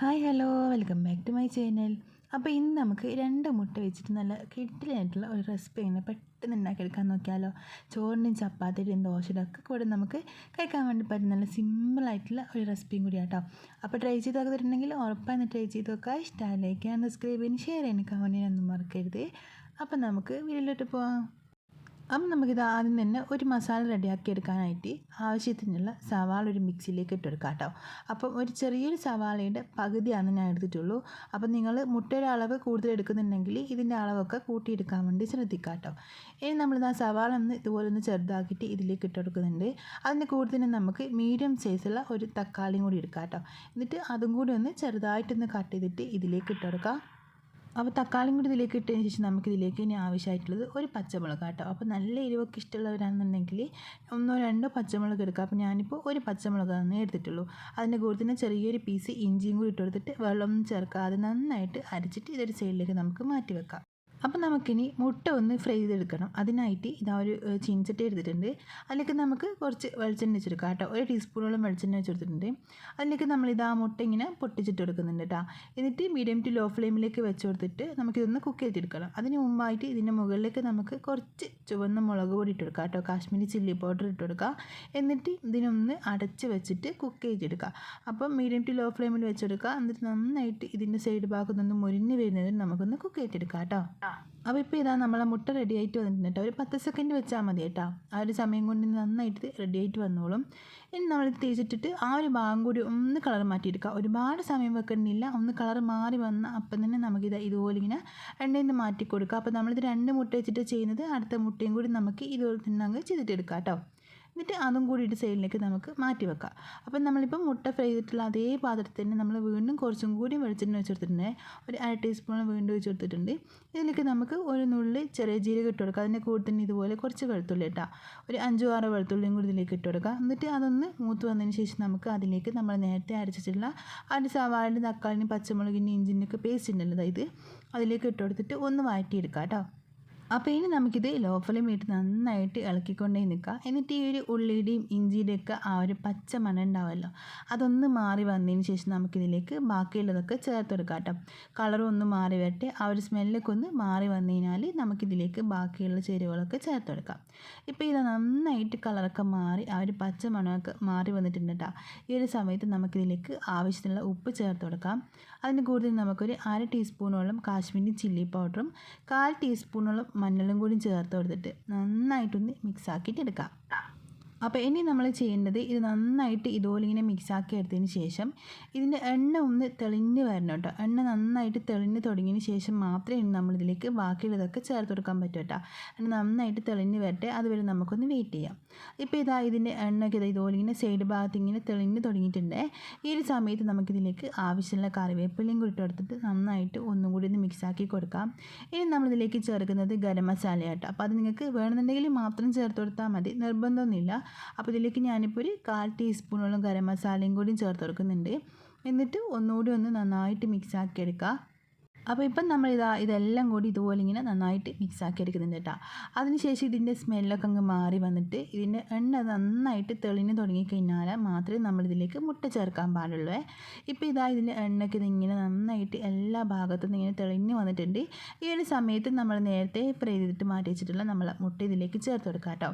Hi hello. Welcome back to my channel. അപ്പോൾ ഇന്ന് നമുക്ക് രണ്ട് മുട്ട വെച്ചിട്ട് നല്ല കിട്ടിലായിട്ടുള്ള ഒരു റെസിപ്പി ഇങ്ങനെ പെട്ടെന്ന് ഉണ്ടാക്കിയെടുക്കാൻ നോക്കിയാലോ. ചോറിനും ചപ്പാത്തിയുടെയും ദോശയുടെ ഒക്കെ കൂടെ നമുക്ക് കഴിക്കാൻ വേണ്ടി പറ്റുന്ന നല്ല സിമ്പിളായിട്ടുള്ള ഒരു റെസിപ്പിയും കൂടി കേട്ടോ അപ്പോൾ ട്രൈ ചെയ്ത് നോക്കിയിട്ടുണ്ടെങ്കിൽ ഉറപ്പായി ട്രൈ ചെയ്ത് നോക്കുക. ഇഷ്ടമായി ലൈക്ക് ചെയ്യാൻ സബ്സ്ക്രൈബ് ചെയ്യാൻ ഷെയർ ചെയ്യാൻ കമന്റിനൊന്നും മറക്കരുത്. അപ്പോൾ നമുക്ക് വീട്ടിലോട്ട് പോവാം. അപ്പം നമുക്കിത് ആദ്യം തന്നെ ഒരു മസാല റെഡിയാക്കി എടുക്കാനായിട്ട് ആവശ്യത്തിനുള്ള സവാള ഒരു മിക്സിയിലേക്ക് ഇട്ടെടുക്കാം കേട്ടോ. അപ്പം ഒരു ചെറിയൊരു സവാളയുടെ പകുതിയാണ് ഞാൻ എടുത്തിട്ടുള്ളൂ. അപ്പം നിങ്ങൾ മുട്ടയുടെ അളവ് കൂടുതൽ എടുക്കുന്നുണ്ടെങ്കിൽ ഇതിന്റെ അളവൊക്കെ കൂട്ടിയെടുക്കാൻ വേണ്ടി ശ്രദ്ധിക്കുക കേട്ടോ. ഇനി നമ്മളിത് ആ സവാള ഒന്ന് ഇതുപോലെ ഒന്ന് ചെറുതാക്കിയിട്ട് ഇതിലേക്ക് ഇട്ടെടുക്കുന്നുണ്ട്. അതിന്റെ കൂടെ നമുക്ക് മീഡിയം സൈസുള്ള ഒരു തക്കാളിയും കൂടി എടുക്കാം കേട്ടോ. എന്നിട്ട് അതും കൂടി ഒന്ന് ചെറുതായിട്ടൊന്ന് കട്ട് ചെയ്തിട്ട് ഇതിലേക്ക് ഇട്ടെടുക്കാം. അപ്പോൾ തക്കാളിയും കൂടി ഇതിലേക്ക് ഇട്ടതിന് ശേഷം നമുക്ക് ഇതിലേക്ക് ഇനി ആവശ്യമായിട്ടുള്ളത് ഒരു പച്ചമുളക് കേട്ടോ. അപ്പോൾ നല്ല എരിവൊക്കെ ഇഷ്ടമുള്ളവരാണെന്നുണ്ടെങ്കിൽ ഒന്നോ രണ്ടോ പച്ചമുളക് എടുക്കുക. അപ്പോൾ ഞാനിപ്പോൾ ഒരു പച്ചമുളക് തന്നെ എടുത്തിട്ടുള്ളൂ. അതിന്റെ കൂടെ തന്നെ ചെറിയൊരു പീസ് ഇഞ്ചിയും കൂടി ഇട്ട് കൊടുത്തിട്ട് വെള്ളമൊന്നും ചേർക്കാതെ നന്നായിട്ട് അരച്ചിട്ട് ഇതൊരു സൈഡിലേക്ക് നമുക്ക് മാറ്റി വെക്കാം. അപ്പോൾ നമുക്കിനി മുട്ട ഒന്ന് ഫ്രൈ ചെയ്തെടുക്കണം. അതിനായിട്ട് ഇതാ ഒരു ചീനച്ചട്ടി എടുത്തിട്ടുണ്ട്. അതിലേക്ക് നമുക്ക് കുറച്ച് വെളിച്ചെണ്ണ വെച്ചെടുക്കാം കേട്ടോ. ഒരു ടീസ്പൂണോളം വെളിച്ചെണ്ണ വെച്ചെടുത്തിട്ടുണ്ട് അതിലേക്ക് നമ്മളിതാ മുട്ട ഇങ്ങനെ പൊട്ടിച്ചിട്ട് കൊടുക്കുന്നുണ്ട് കേട്ടോ. എന്നിട്ട് മീഡിയം ടു ലോ ഫ്ലെയിമിലേക്ക് വെച്ച് കൊടുത്തിട്ട് നമുക്കിതൊന്ന് കുക്ക് ചെയ്തെടുക്കണം. അതിന് മുമ്പായിട്ട് ഇതിന്റെ മുകളിലേക്ക് നമുക്ക് കുറച്ച് ചുവന്ന മുളക് പൊടി ഇട്ട് കൊടുക്കാം കേട്ടോ. കാശ്മീരി ചില്ലി പൗഡർ ഇട്ട് കൊടുക്കുക എന്നിട്ട് ഇതിനൊന്ന് അടച്ച് വെച്ചിട്ട് കുക്ക് ചെയ്തെടുക്കുക അപ്പം മീഡിയം ടു ലോ ഫ്ലെയിമിൽ വെച്ചെടുക്കുക എന്നിട്ട് നന്നായിട്ട് ഇതിന്റെ സൈഡ് ഭാഗത്തൊന്ന് മുരിഞ്ഞ് വരുന്നതിന് നമുക്കൊന്ന് കുക്ക് ചെയ്തെടുക്കാം കേട്ടോ. അപ്പോൾ ഇപ്പോൾ ഇതാ നമ്മളെ മുട്ട റെഡി ആയിട്ട് വന്നിട്ടുണ്ട് കേട്ടോ ഒരു പത്ത് സെക്കൻഡ് വെച്ചാൽ മതി കേട്ടോ ആ ഒരു സമയം കൊണ്ട് നന്നായിട്ട് റെഡി ആയിട്ട് വന്നോളും. ഇനി നമ്മൾ തേച്ചിട്ടിട്ട് ആ ഒരു ഭാഗം കൂടി ഒന്ന് കളർ മാറ്റിയെടുക്കുക ഒരുപാട് സമയം വെക്കണമെന്നില്ല ഒന്ന് കളർ മാറി വന്ന അപ്പം തന്നെ നമുക്കിത് ഇതുപോലെ ഇങ്ങനെ എണ്ണയിൽ നിന്ന് മാറ്റി കൊടുക്കുക അപ്പോൾ നമ്മളിത് രണ്ട് മുട്ട വെച്ചിട്ട് ചെയ്യുന്നത്. അടുത്ത മുട്ടയും കൂടി നമുക്ക് ഇതുപോലെ തന്നെ അങ്ങ് ചെയ്തിട്ടെടുക്കാം കേട്ടോ എന്നിട്ട് അതും കൂടിയിട്ട് സൈഡിലേക്ക് നമുക്ക് മാറ്റി വെക്കാം. അപ്പം നമ്മളിപ്പോൾ മുട്ട ഫ്രൈ ചെയ്തിട്ടുള്ള അതേ പാത്രത്തിൽ തന്നെ നമ്മൾ വീണ്ടും കുറച്ചും കൂടി വെളിച്ചെണ്ണ വെച്ച് കൊടുത്തിട്ടുണ്ട്. ഒരു അര ടീസ്പൂൺ വീണ്ടും വെച്ച് കൊടുത്തിട്ടുണ്ട്. ഇതിലേക്ക് നമുക്ക് ഒരു നുള്ളി ചെറിയ ജീരകം ഇട്ട് കൊടുക്കുക അതിന്റെ കൂടെ തന്നെ ഇതുപോലെ കുറച്ച് വെളുത്തുള്ളി ഇട്ടാൽ ഒരു അഞ്ചോ ആറോ വെളുത്തുള്ളിയും കൂടി ഇതിലേക്ക് ഇട്ട് കൊടുക്കുക എന്നിട്ട് അതൊന്ന് മൂത്ത് വന്നതിന് ശേഷം നമുക്ക് അതിലേക്ക് നമ്മൾ നേരത്തെ അരച്ചിട്ടുള്ള അതിന്റെ സവാളിന്റെ തക്കാളിന്റെ പച്ചമുളകിന്റെ ഇഞ്ചിന്റെ ഒക്കെ പേസ്റ്റ് ഉണ്ടല്ലോ അതായത് അതിലേക്ക് ഇട്ട് കൊടുത്തിട്ട് ഒന്ന് വഴറ്റിയെടുക്കാം കേട്ടോ. അപ്പോൾ ഇനി നമുക്കിത് ലോ ഫ്ലെയിം ഇട്ട് നന്നായിട്ട് ഇളക്കിക്കൊണ്ടേ നിൽക്കുക എന്നിട്ട് ഈ ഒരു ഉള്ളിയുടെയും ഇഞ്ചിയുടെയും ഒക്കെ ആ ഒരു പച്ച മണം ഉണ്ടാവുമല്ലോ അതൊന്ന് മാറി വന്നതിന് ശേഷം നമുക്കിതിലേക്ക് ബാക്കിയുള്ളതൊക്കെ ചേർത്ത് കൊടുക്കാം കേട്ടോ. കളറും ഒന്ന് മാറി വരട്ടെ ആ ഒരു സ്മെല്ലൊക്കെ ഒന്ന് മാറി വന്നു നമുക്കിതിലേക്ക് ബാക്കിയുള്ള ചേരുവകളൊക്കെ ചേർത്ത് കൊടുക്കാം. ഇപ്പോൾ ഇത് നന്നായിട്ട് കളറൊക്കെ മാറി ആ ഒരു പച്ച മണമൊക്കെ മാറി വന്നിട്ടുണ്ട് കേട്ടോ. ഈ ഒരു സമയത്ത് നമുക്കിതിലേക്ക് ആവശ്യത്തിനുള്ള ഉപ്പ് ചേർത്ത് കൊടുക്കാം. അതിന് കൂടുതൽ നമുക്കൊരു അര ടീസ്പൂണോളം കാശ്മീരി ചില്ലി പൗഡറും കാൽ ടീസ്പൂണോളം മഞ്ഞളും കൂടി ചേർത്ത് കൊടുത്തിട്ട് നന്നായിട്ടൊന്ന് മിക്സ് ആക്കിയിട്ട് എടുക്കാം അപ്പോൾ ഇനി നമ്മൾ ചെയ്യേണ്ടത് ഇത് നന്നായിട്ട് ഇതുപോലെ ഇങ്ങനെ മിക്സാക്കി എടുത്തതിന് ശേഷം ഇതിന്റെ എണ്ണ ഒന്ന് തെളിഞ്ഞ് വരണം കേട്ടോ. എണ്ണ നന്നായിട്ട് തെളിഞ്ഞ് തുടങ്ങിയതിന് ശേഷം മാത്രമേ നമ്മളിതിലേക്ക് ബാക്കിയുള്ളതൊക്കെ ചേർത്ത് കൊടുക്കാൻ പറ്റൂ കേട്ടോ. എണ്ണ നന്നായിട്ട് തെളിഞ്ഞ് വരട്ടെ അതുവരെ നമുക്കൊന്ന് വെയിറ്റ് ചെയ്യാം. ഇപ്പോൾ ഇതാ ഇതിന്റെ എണ്ണയൊക്കെ ഇതാ ഇതുപോലെ ഇങ്ങനെ സൈഡ് ഭാഗത്ത് ഇങ്ങനെ തെളിഞ്ഞ് തുടങ്ങിയിട്ടുണ്ട്. ഈ ഒരു സമയത്ത് നമുക്കിതിലേക്ക് ആവശ്യമുള്ള കറിവേപ്പിലയും കൂടി എടുത്തിട്ട് നന്നായിട്ട് ഒന്നും കൂടി ഒന്ന് മിക്സാക്കി കൊടുക്കാം. ഇനി നമ്മളിതിലേക്ക് ചേർക്കുന്നത് ഗരം മസാല കേട്ടോ. അപ്പോൾ അത് നിങ്ങൾക്ക് വേണമെന്നുണ്ടെങ്കിൽ മാത്രം ചേർത്ത് കൊടുത്താൽ മതി. നിർബന്ധമൊന്നുമില്ല. അപ്പോൾ ഇതിലേക്ക് ഞാനിപ്പോൾ ഒരു കാൽ ടീസ്പൂണോളം ഗരം മസാലയും കൂടി ചേർത്ത് കൊടുക്കുന്നുണ്ട്. എന്നിട്ട് ഒന്നുകൂടി ഒന്ന് നന്നായിട്ട് മിക്സ് ആക്കി എടുക്കുക. അപ്പോൾ ഇപ്പം നമ്മൾ ഇതാ ഇതെല്ലാം കൂടി ഇതുപോലെ ഇങ്ങനെ നന്നായിട്ട് മിക്സ് ആക്കി എടുക്കുന്നുണ്ട് കേട്ടോ. അതിനുശേഷം ഇതിന്റെ സ്മെല്ലൊക്കെ അങ്ങ് മാറി വന്നിട്ട് ഇതിന്റെ എണ്ണ നന്നായിട്ട് തെളിഞ്ഞ് തുടങ്ങിക്കഴിഞ്ഞാൽ മാത്രമേ നമ്മൾ ഇതിലേക്ക് മുട്ട ചേർക്കാൻ പാടുള്ളൂ. ഇപ്പോൾ ഇതാ ഇതിന്റെ എണ്ണയ്ക്ക് ഇതിങ്ങനെ നന്നായിട്ട് എല്ലാ ഭാഗത്തും ഇങ്ങനെ തെളിഞ്ഞ് വന്നിട്ടുണ്ട്. ഈ ഒരു സമയത്ത് നമ്മൾ നേരത്തെ ഫ്രൈ ചെയ്തിട്ട് മാറ്റി വെച്ചിട്ടുള്ള നമ്മൾ മുട്ട ഇതിലേക്ക് ചേർത്ത് കൊടുക്കാം കേട്ടോ.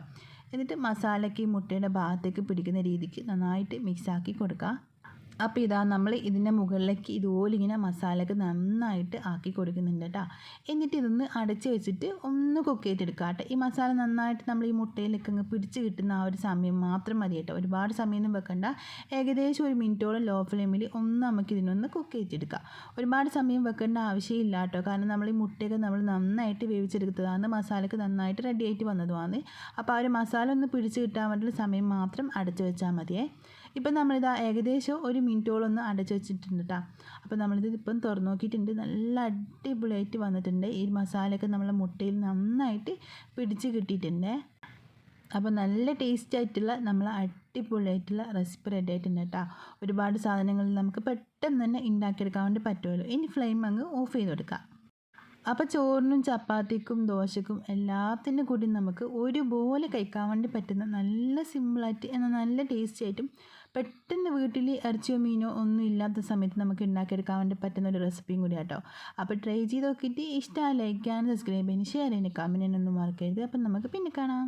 എന്നിട്ട് മസാലയ്ക്ക് മുട്ടയുടെ ഭാഗത്തേക്ക് പിടിക്കുന്ന രീതിക്ക് നന്നായിട്ട് മിക്സാക്കി കൊടുക്കുക അപ്പോൾ ഇതാ നമ്മൾ ഇതിന്റെ മുകളിലേക്ക് ഇതുപോലെ ഇങ്ങനെ മസാലയൊക്കെ നന്നായിട്ട് ആക്കി കൊടുക്കുന്നുണ്ട് കേട്ടോ എന്നിട്ട് ഇതൊന്ന് അടച്ച് വെച്ചിട്ട് ഒന്ന് കുക്ക് ചെയ്തെടുക്കുക കേട്ടോ ഈ മസാല നന്നായിട്ട് നമ്മൾ ഈ മുട്ടയിലേക്ക് അങ്ങ് പിടിച്ച് കിട്ടുന്ന ആ ഒരു സമയം മാത്രം മതി കേട്ടോ ഒരുപാട് സമയമൊന്നും വെക്കണ്ട. ഏകദേശം ഒരു മിനിറ്റോളം ലോ ഫ്ലെയിമിൽ ഒന്ന് നമുക്ക് ഇതിനൊന്ന് കുക്ക് ചെയ്തെടുക്കാം. ഒരുപാട് സമയം വെക്കേണ്ട ആവശ്യമില്ല കേട്ടോ കാരണം നമ്മൾ ഈ മുട്ടയൊക്കെ നമ്മൾ നന്നായിട്ട് വേവിച്ചെടുത്തതാണ്. മസാലയ്ക്ക് നന്നായിട്ട് റെഡി ആയിട്ട് വന്നതുമാണ് അപ്പോൾ ആ ഒരു മസാല ഒന്ന് പിടിച്ച് കിട്ടാൻ വേണ്ടിയുള്ള സമയം മാത്രം അടച്ചു വെച്ചാൽ മതിയേ. ഇപ്പം നമ്മളിത് ഏകദേശം ഒരു മിനിറ്റോളം ഒന്ന് അടച്ച് വെച്ചിട്ടുണ്ട് കേട്ടോ അപ്പോൾ നമ്മളിത് ഇപ്പം തുറന്നു നോക്കിയിട്ടുണ്ട്. നല്ല അടിപൊളിയായിട്ട് വന്നിട്ടുണ്ട്. ഈ മസാലയൊക്കെ നമ്മളെ മുട്ടയിൽ നന്നായിട്ട് പിടിച്ച് കിട്ടിയിട്ടുണ്ട്. അപ്പോൾ നല്ല ടേസ്റ്റ് ആയിട്ടുള്ള നമ്മൾ അടിപൊളിയായിട്ടുള്ള റെസിപ്പി റെഡി ആയിട്ടുണ്ട് കേട്ടോ ഒരുപാട് സാധനങ്ങൾ നമുക്ക് പെട്ടെന്ന് തന്നെ ഉണ്ടാക്കിയെടുക്കാൻ വേണ്ടി പറ്റുമല്ലോ. ഇനി ഫ്ലെയിം അങ്ങ് ഓഫ് ചെയ്ത് കൊടുക്കാം. അപ്പോൾ ചോറിനും ചപ്പാത്തിക്കും ദോശക്കും എല്ലാത്തിനും കൂടി നമുക്ക് ഒരുപോലെ കഴിക്കാൻ വേണ്ടി പറ്റുന്ന നല്ല സിമ്പിളായിട്ട് എന്നാൽ നല്ല ടേസ്റ്റി ആയിട്ടും പെട്ടെന്ന് വീട്ടിൽ ഇറച്ചിയോ മീനോ ഒന്നും ഇല്ലാത്ത സമയത്ത് നമുക്ക് ഉണ്ടാക്കിയെടുക്കാൻ വേണ്ടി പറ്റുന്ന ഒരു റെസിപ്പിയും കൂടി കേട്ടോ അപ്പോൾ ട്രൈ ചെയ്ത് നോക്കിയിട്ട് ഇഷ്ടമായി ലൈക്ക് ആൻഡ് സബ്സ്ക്രൈബ് ചെയ്യാൻ ഷെയർ ചെയ്യാനും കമന്റ് ഒന്നും മറക്കരുത്. അപ്പം നമുക്ക് പിന്നെ കാണാം.